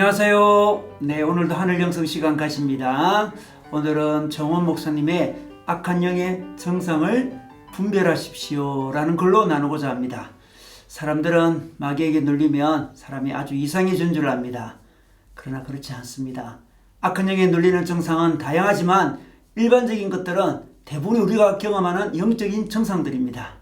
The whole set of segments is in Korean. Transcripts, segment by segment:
안녕하세요. 네, 오늘도 하늘 영성 시간 가십니다. 오늘은 정원 목사님의 악한 영의 정상을 분별하십시오 라는 글로 나누고자 합니다. 사람들은 마귀에게 눌리면 사람이 아주 이상해진 줄 압니다. 그러나 그렇지 않습니다. 악한 영에 눌리는 정상은 다양하지만 일반적인 것들은 대부분 우리가 경험하는 영적인 정상들입니다.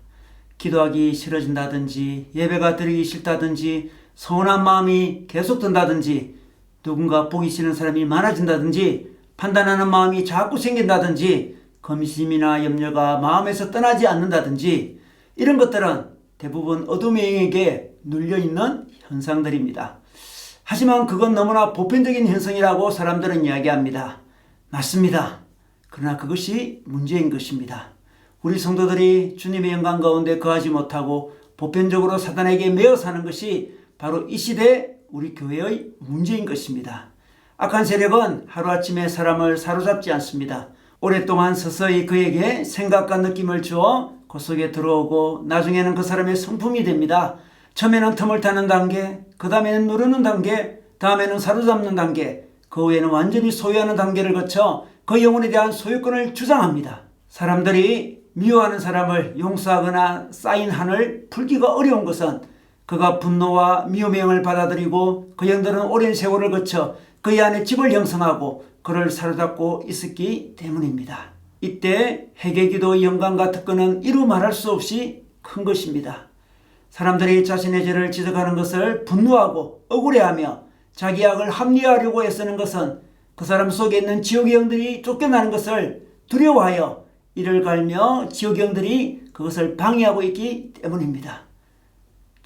기도하기 싫어진다든지 예배가 드리기 싫다든지 서운한 마음이 계속 든다든지 누군가 보기 싫은 사람이 많아진다든지 판단하는 마음이 자꾸 생긴다든지 검심이나 염려가 마음에서 떠나지 않는다든지 이런 것들은 대부분 어둠의 영에게 눌려있는 현상들입니다. 하지만 그건 너무나 보편적인 현상이라고 사람들은 이야기합니다. 맞습니다. 그러나 그것이 문제인 것입니다. 우리 성도들이 주님의 영광 가운데 거하지 못하고 보편적으로 사단에게 매어 사는 것이 바로 이 시대 우리 교회의 문제인 것입니다. 악한 세력은 하루아침에 사람을 사로잡지 않습니다. 오랫동안 서서히 그에게 생각과 느낌을 주어 그 속에 들어오고 나중에는 그 사람의 성품이 됩니다. 처음에는 틈을 타는 단계, 그 다음에는 누르는 단계, 다음에는 사로잡는 단계, 그 후에는 완전히 소유하는 단계를 거쳐 그 영혼에 대한 소유권을 주장합니다. 사람들이 미워하는 사람을 용서하거나 쌓인 한을 풀기가 어려운 것은 그가 분노와 미움의 영을 받아들이고 그 영들은 오랜 세월을 거쳐 그의 안에 집을 형성하고 그를 사로잡고 있었기 때문입니다. 이때 회개기도의 영광과 특권은 이루 말할 수 없이 큰 것입니다. 사람들이 자신의 죄를 지적하는 것을 분노하고 억울해하며 자기 악을 합리화하려고 애쓰는 것은 그 사람 속에 있는 지옥의 영들이 쫓겨나는 것을 두려워하여 이를 갈며 지옥의 영들이 그것을 방해하고 있기 때문입니다.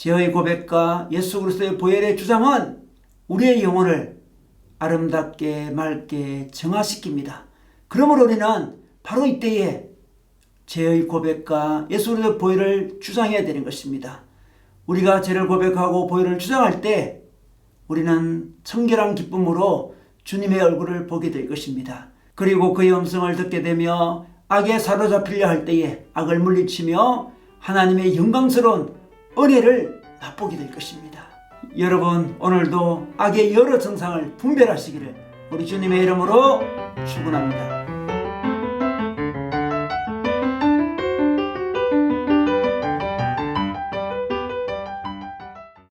죄의 고백과 예수 그리스도의 보혈의 주장은 우리의 영혼을 아름답게 맑게 정화시킵니다. 그러므로 우리는 바로 이때에 죄의 고백과 예수 그리스도의 보혈을 주장해야 되는 것입니다. 우리가 죄를 고백하고 보혈을 주장할 때 우리는 청결한 기쁨으로 주님의 얼굴을 보게 될 것입니다. 그리고 그의 음성을 듣게 되며 악에 사로잡히려 할 때에 악을 물리치며 하나님의 영광스러운 은혜를 맛보게 될 것입니다. 여러분 오늘도 악의 여러 정상을 분별하시기를 우리 주님의 이름으로 축원합니다.